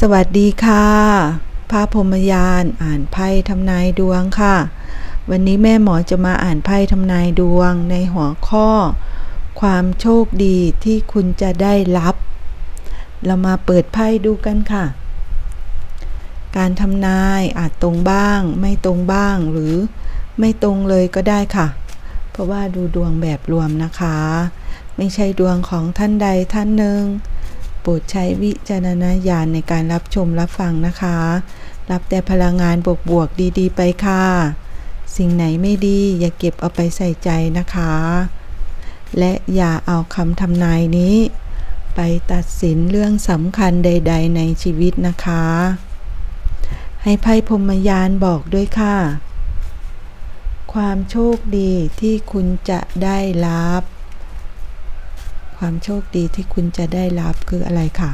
สวัสดีค่ะพระพรมยานอ่านไพ่ทำนายดวงค่ะ วันนี้แม่หมอจะมาอ่านไพ่ทำนายดวงในหัวข้อ ความโชคดีที่คุณจะได้รับ เรามาเปิดไพ่ดูกันค่ะ การทำนายอาจตรงบ้าง ไม่ตรงบ้างหรือไม่ตรงเลยก็ได้ค่ะ เพราะว่าดูดวงแบบรวมนะคะ ไม่ใช่ดวงของท่านใดท่านหนึ่ง ปรดใช้วิจารณญาณในการรับชมรับฟังนะคะ รับแต่พลังงานบวกๆดีๆ ไปค่ะ สิ่งไหนไม่ดีอย่าเก็บเอาไปใส่ใจนะคะ และอย่าเอาคำทำนายนี้ ไปตัดสินเรื่องสำคัญใด ๆ ในชีวิตนะคะ ให้ไพ่พรมยานบอกด้วยค่ะ ความโชคดีที่คุณจะได้รับ ความโชคดีที่คุณจะได้รับคืออะไรค่ะ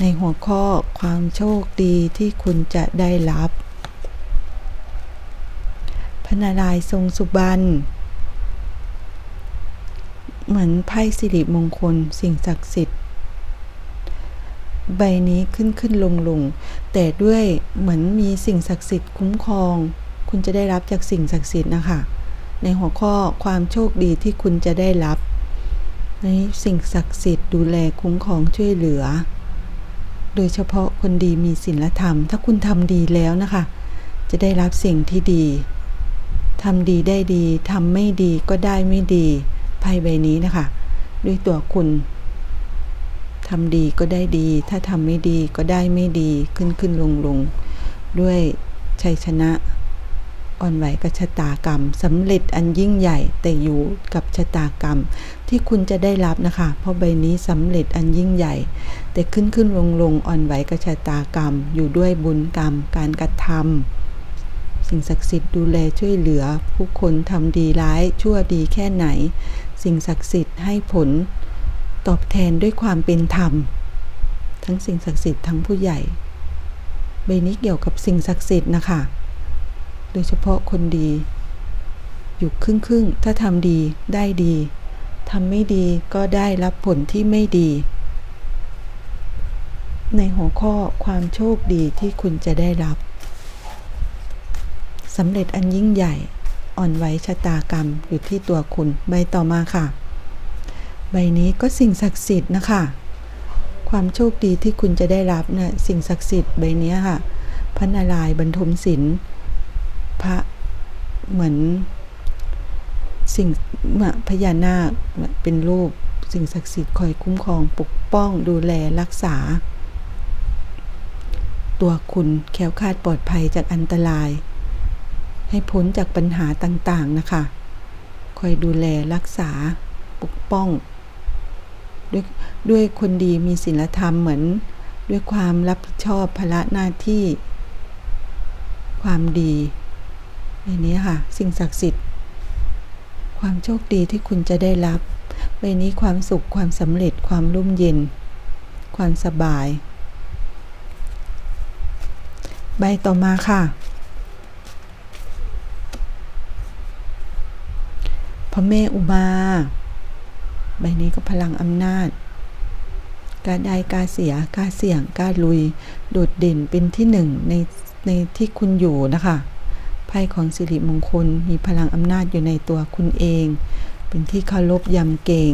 ในหัวข้อความโชคดีที่คุณจะได้รับพระนารายทรงสุบรรณเหมือนไพ่สิริมงคล สิ่งศักดิ์สิทธิ์ ใบนี้ขึ้นขึ้นลงลงแต่ด้วยเหมือนมีสิ่งศักดิ์สิทธิ์คุ้มครอง คุณจะได้รับจากสิ่งศักดิ์สิทธิ์นะคะ ในหัวข้อความโชคดีที่คุณจะได้รับ ในสิ่งศักดิ์สิทธิ์ดูแลคุ้มครองช่วยเหลือ โดยเฉพาะคนดีมีศีลธรรม ถ้าคุณทำดีแล้วนะคะ จะได้รับสิ่งที่ดีทำดีได้ดีทำไม่ดีก็ได้ไม่ดีไพ่ใบนี้นะคะ ด้วยตัวคุณทำดีก็ได้ดี ถ้าทำไม่ดีก็ได้ไม่ดีขึ้นขึ้นลงลงด้วยชัยชนะอ่อนไหวกับชะตากรรมสำเร็จอันยิ่งใหญ่แต่อยู่กับชะตากรรม ที่คุณจะได้รับนะคะ เพราะใบนี้สำเร็จอันยิ่งใหญ่ แต่ขึ้นขึ้นลงลงอ่อนไหวกับชะตากรรม อยู่ด้วยบุญกรรม การกระทำสิ่งศักดิ์สิทธิ์ดูแลช่วยเหลือ ผู้คนทำดีร้ายชั่วดีแค่ไหน สิ่งศักดิ์สิทธิ์ให้ผล ตอบแทนด้วยความเป็นธรรม ทั้งสิ่งศักดิ์สิทธิ์ทั้งผู้ใหญ่ ใบนี้เกี่ยวกับสิ่งศักดิ์สิทธิ์นะคะ โดยเฉพาะคนดี อยู่ครึ่งครึ่งถ้าทำดีได้ดี ทำไม่ดีก็ได้รับผลที่ไม่ดี ในหัวข้อความโชคดีที่คุณจะได้รับสำเร็จอันยิ่งใหญ่อ่อนไหวชะตากรรมอยู่ที่ตัวคุณใบต่อมาค่ะ ใบนี้ก็สิ่งศักดิ์สิทธิ์นะคะ ความโชคดีที่คุณจะได้รับเนะี่ยสิ่งศักดิ์สิทธิ์ใบนี้ค่ะพระนารายณ์บรรทมศิลป์พระเหมือน สิ่งพญานาคเป็นรูป สิ่งศักดิ์สิทธิ์คอยคุ้มครองปกป้องดูแลรักษา ตัวคุณแค้วคาดปลอดภัยจากอันตราย ให้พ้นจากปัญหาต่างๆนะคะคอยดูแลรักษาปกป้อง ด้วยด้วยคนดีมีศีลธรรมเหมือน ด้วยความรับผิดชอบภาระหน้าที่ ความดีในนี้ค่ะ สิ่งศักดิ์สิทธิ์ ความโชคดีที่คุณจะได้รับใบนี้ความสุขความสำเร็จความร่มเย็น ความสบาย ใบต่อมาค่ะ พระแม่อุมา ใบนี้ก็พลังอำนาจการได้การเสียการเสี่ยงการลุย โดดเด่นเป็นที่หนึ่งในในที่คุณอยู่นะคะ ไพ่ของสิริมงคลมีพลังอำนาจอยู่ในตัวคุณเอง เป็นที่เคารพยำเกรง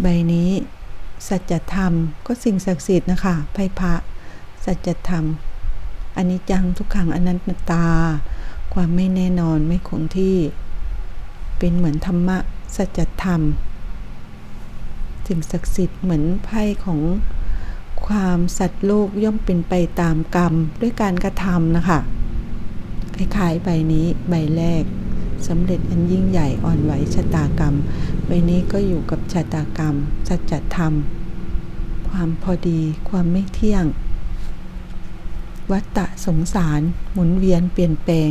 ใบนี้ สัจธรรมก็สิ่งศักดิ์สิทธิ์นะคะไพ่พระสัจธรรมอันนี้จังทุกขังอนัตตา ความไม่แน่นอนไม่คงที่ เป็นเหมือนธรรมะสัจธรรม สิ่งศักดิ์สิทธิ์เหมือนไพ่ของ ความสัตว์โลกย่อมเป็นไปตามกรรมด้วยการกระทำนะคะคล้ายๆใบนี้ใบแรกสำเร็จอันยิ่งใหญ่อ่อนไหวชะตากรรม ใบนี้ก็อยู่กับชะตากรรม สัจธรรม ความพอดีความไม่เที่ยง วัตตะสงสาร หมุนเวียนเปลี่ยนแปลง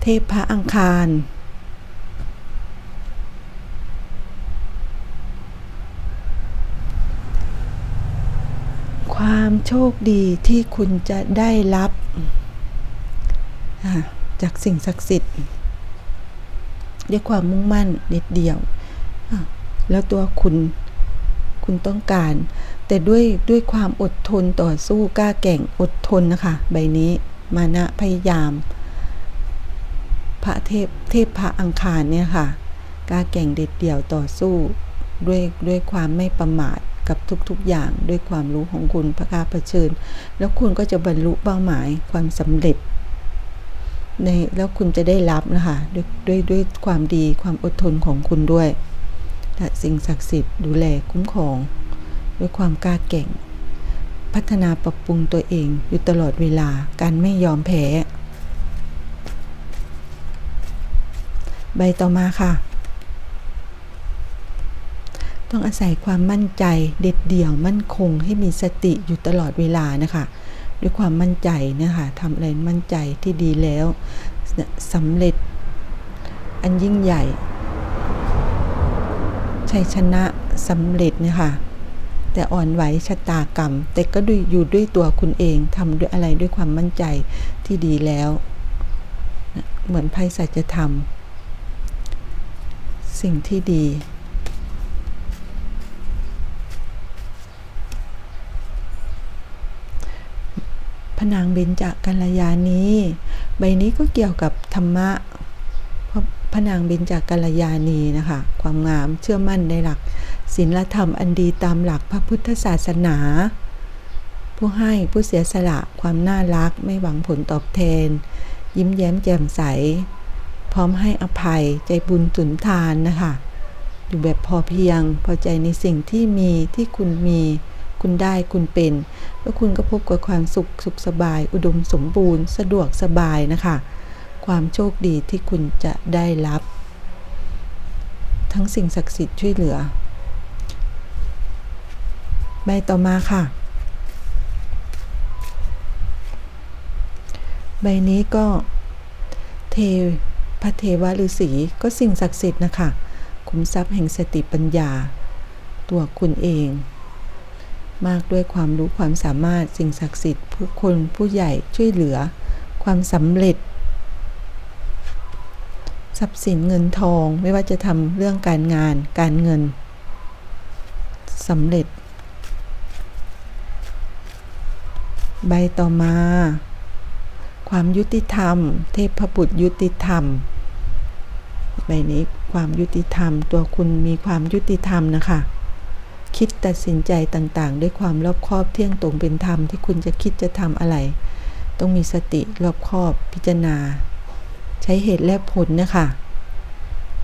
เทพพระอังคาร ความ โชคดีที่คุณจะได้รับจากสิ่งศักดิ์สิทธิ์ด้วยความมุ่งมั่นเด็ดเดี่ยว แล้วตัวคุณคุณต้องการ แต่ด้วยด้วยความอดทนต่อสู้กล้าแก่งอดทนนะคะ ใบนี้มานะพยายาม พระเทพเทพพระอังคารเนี่ยค่ะกล้าแก่งเด็ดเดี่ยวต่อสู้ด้วยด้วยความไม่ประมาท กับทุกๆอย่างด้วยความรู้ของคุณพระกาเผชิญ แล้วคุณก็จะบรรลุเป้าหมายความสำเร็จในแล้วคุณจะได้รับนะคะด้วยด้วยด้วยความดีความอดทนของคุณด้วยและสิ่งศักดิ์สิทธิ์ดูแลคุ้มครอง ด้วยความกล้าแก่ง พัฒนาปรับปรุงตัวเองอยู่ตลอดเวลาการไม่ยอมแพ้ ใบต่อมาค่ะ ต้องอาศัยความมั่นใจเด็ดเดี่ยวมั่นคงให้มีสติอยู่ตลอดเวลานะคะด้วยความมั่นใจนะคะทำอะไรมั่นใจที่ดีแล้วสำเร็จอันยิ่งใหญ่ชัยชนะสำเร็จเนี่ยค่ะแต่อ่อนไหวชะตากรรม แต่ก็ดูอยู่ด้วยตัวคุณเองทำด้วยอะไรด้วยความมั่นใจที่ดีแล้ว เหมือนไพ่สัจธรรม สิ่งที่ดี นางเบญจกัลยาณีใบนี้ก็เกี่ยวกับธรรมะเพราะพนางเบญจกัลยาณีนะคะความงามเชื่อมั่นในหลักศีลธรรมอันดีตามหลักพระพุทธศาสนา ผู้ให้ผู้เสียสละความน่ารักไม่หวังผลตอบแทน ยิ้มแย้มแจ่มใส พร้อมให้อภัยใจบุญสุนทานนะคะอยู่แบบพอเพียงพอใจในสิ่งที่มีที่คุณมี คุณได้คุณเป็น แล้วคุณก็พบกับความสุขสุขสบาย อุดมสมบูรณ์ สะดวกสบายนะคะ ความโชคดีที่คุณจะได้รับ ทั้งสิ่งศักดิ์สิทธิ์ช่วยเหลือ ใบต่อมาค่ะ ใบนี้ก็เทพระเทวฤาษีก็สิ่งศักดิ์สิทธิ์นะคะ คุ้มทรัพย์แห่งสติปัญญา ตัวคุณเอง มากด้วยความรู้ความสามารถสิ่งศักดิ์สิทธิ์ผู้คนผู้ใหญ่ช่วยเหลือ ความสำเร็จ ทรัพย์สินเงินทองไม่ว่าจะทำเรื่องการงาน การเงินสำเร็จ ใบต่อมา ความยุติธรรม เทพบุตรยุติธรรมใบนี้ความยุติธรรม ตัวคุณมีความยุติธรรมนะคะ คิดตัดสินใจต่างๆ ด้วยความรอบคอบเที่ยงตรงเป็นธรรมที่คุณจะคิดจะทำอะไร ต้องมีสติรอบคอบพิจารณา ใช้เหตุและผลนะคะ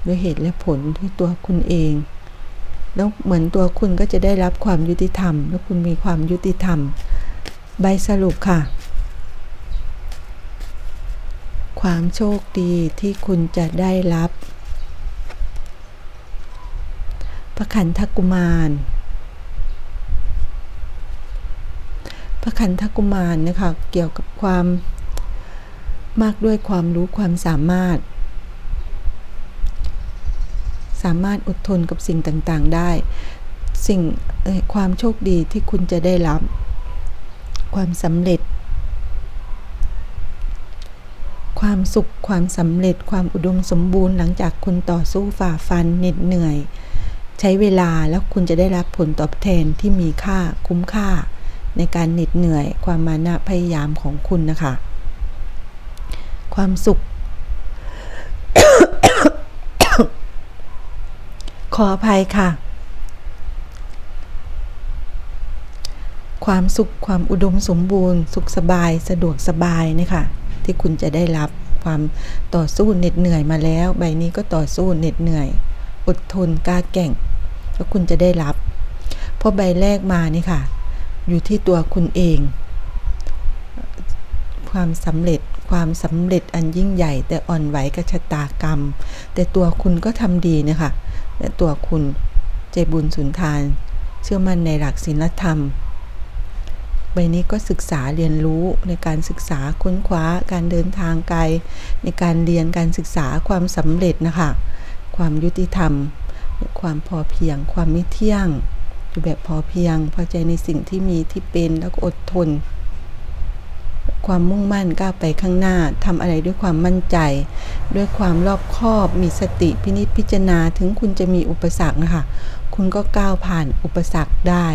ด้วยเหตุและผลด้วยตัวคุณเอง แล้วเหมือนตัวคุณก็จะได้รับความยุติธรรม แล้วคุณมีความยุติธรรม ใบสรุปค่ะ ความโชคดีที่คุณจะได้รับ พระขันธกุมาร พระขันธกุมารนะคะเกี่ยวกับความมากด้วยความรู้ความสามารถ สามารถอดทนกับสิ่งต่างๆได้ สิ่งความโชคดีที่คุณจะได้รับ ความสำเร็จ ความสุขความสำเร็จความอุดมสมบูรณ์หลังจากคุณต่อสู้ฝ่าฟันเหน็ดเหนื่อย ใช้เวลาแล้วคุณจะได้รับผลตอบแทนที่มีค่าคุ้มค่า ในการเหน็ดเหนื่อยความมานะพยายามของคุณนะคะ ความสุข ขออภัยค่ะ ความสุขความอุดมสมบูรณ์ สุขสบายสะดวกสบายนี่ค่ะที่คุณจะได้รับความต่อสู้เหน็ดเหนื่อยมาแล้ว ใบนี้ก็ต่อสู้เหน็ดเหนื่อย อดทนกล้าแก่ง แล้วคุณจะได้รับพอใบแรกมานี่ค่ะ อยู่ที่ตัวคุณเอง ความสำเร็จความสำเร็จอันยิ่งใหญ่ แต่อ่อนไหวกับชะตากรรม แต่ตัวคุณก็ทำดีนะคะและตัวคุณใจบุญสุนทาน เชื่อมั่นในหลักศีลธรรมใบนี้ก็ศึกษาเรียนรู้ในการศึกษาค้นคว้าการเดินทางไกล ในการเรียนการศึกษาความสำเร็จนะคะ ความยุติธรรม ความพอเพียง ความไม่เที่ยง อยู่แบบพอเพียง พอใจในสิ่งที่มีที่เป็นแล้วก็อดทน ความมุ่งมั่นก้าวไปข้างหน้าทำอะไรด้วยความมั่นใจ ด้วยความรอบคอบมีสติพินิจพิจารณาถึงคุณจะมีอุปสรรคนะคะคุณก็ก้าวผ่านอุปสรรคได้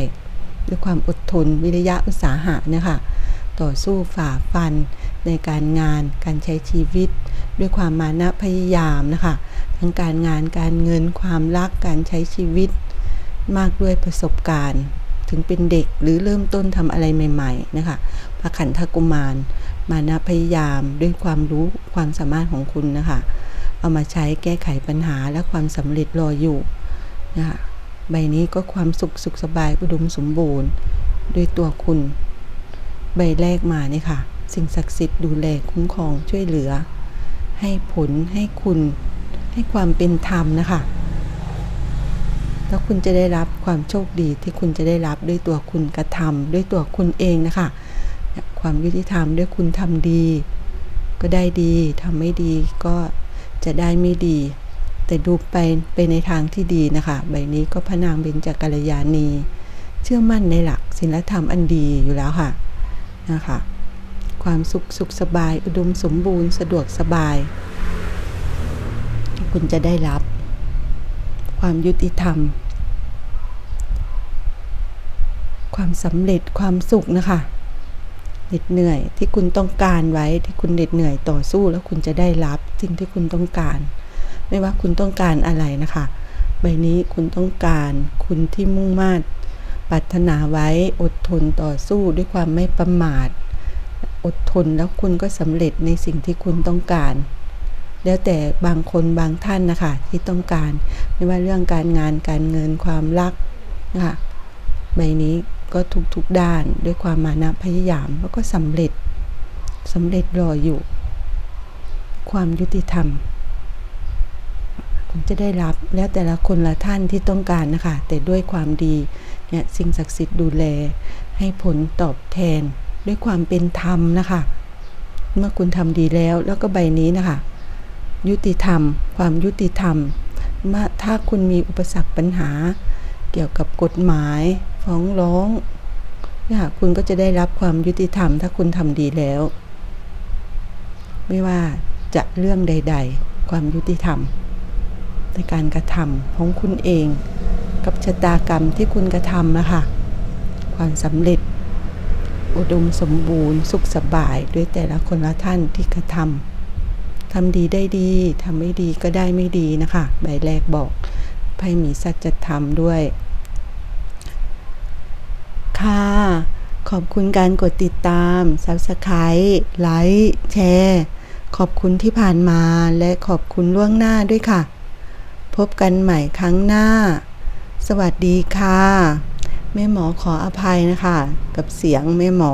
ด้วยความอดทนวิริยะอุตสาหะเนี่ยค่ะต่อสู้ฝ่าฟันในการงานการใช้ชีวิต ด้วยความมานะพยายามนะคะ ทั้งการงานการเงินความรักการใช้ชีวิต มากด้วยประสบการณ์ ถึงเป็นเด็กหรือเริ่มต้นทำอะไรใหม่ ๆ นะคะพระขันธกุมาร มานะพยายามด้วยความรู้ความสามารถของคุณนะคะ เอามาใช้แก้ไขปัญหาและความสำเร็จรออยู่นะคะใบนี้ก็ความสุขสุขสบายอุดมสมบูรณ์ ด้วยตัวคุณ ใบแรกมานี่ค่ะ สิ่งศักดิ์สิทธิ์ดูแลคุ้มครองช่วยเหลือ ให้ผลให้คุณให้ความเป็นธรรมนะคะ แล้วคุณจะได้รับความโชคดีที่คุณจะได้รับด้วยตัวคุณกระทำด้วยตัวคุณเองนะคะ ความยุติธรรมด้วยคุณทำดี ก็ได้ดีทำไม่ดีก็จะได้ไม่ดี แต่ดูไปไปในทางที่ดีนะคะใบนี้ก็พระนางเบญจกัลยาณี เชื่อมั่นในหลักศีลธรรมอันดีอยู่แล้วค่ะนะคะความสุขสุขสบาย อุดมสมบูรณ์สะดวกสบาย คุณจะได้รับ ความยุติธรรม ความสำเร็จความสุขนะคะเหน็ดเหนื่อยที่คุณต้องการไว้ที่คุณเหน็ดเหนื่อยต่อสู้แล้วคุณจะได้รับสิ่งที่คุณต้องการ ไม่ว่าคุณต้องการอะไรนะคะ ใบนี้คุณต้องการคุณที่มุ่งมา่นปรารถนาไว้อดทนต่อสู้ด้วยความไม่ประมาท อดทนแล้วคุณก็สำเร็จในสิ่งที่คุณต้องการ แล้วแต่บางคนบางท่านนะคะที่ต้องการ ไม่ว่าเรื่องการงานการเงินความรักนะคะใบนี้ ก็ทุกๆด้านด้วยความมานะพยายามแล้วก็สำเร็จสำเร็จรออยู่ ความยุติธรรมคุณจะได้รับแล้วแต่ละคนละท่านที่ต้องการนะคะ แต่ด้วยความดีเนี่ยสิ่งศักดิ์สิทธิ์ดูแล ให้ผลตอบแทนด้วยความเป็นธรรมนะคะ เมื่อคุณทำดีแล้วแล้วก็ใบนี้นะคะ ยุติธรรม ความยุติธรรมมาถ้าคุณมีอุปสรรคปัญหา เกี่ยวกับกฎหมาย ฟ้องร้องเนี่ยคุณก็จะได้รับความยุติธรรม ถ้าคุณทำดีแล้ว ไม่ว่าจะเรื่องใด ๆ ความยุติธรรม ในการกระทำของคุณเอง กับชะตากรรมที่คุณกระทำนะคะความสำเร็จ อุดมสมบูรณ์ สุขสบายด้วยแต่ละคนละท่านที่กระทำทำดีได้ดีทำไม่ดีก็ได้ไม่ดีนะคะใบแรกบอกไพ่มีสัจธรรมด้วย ค่ะ ขอบคุณการกดติดตาม Subscribe ไลค์แชร์ขอบคุณที่ผ่านมาและขอบคุณล่วงหน้าด้วยค่ะ พบกันใหม่ครั้งหน้า สวัสดีค่ะ แม่หมอขออภัยนะคะ กับเสียงแม่หมอ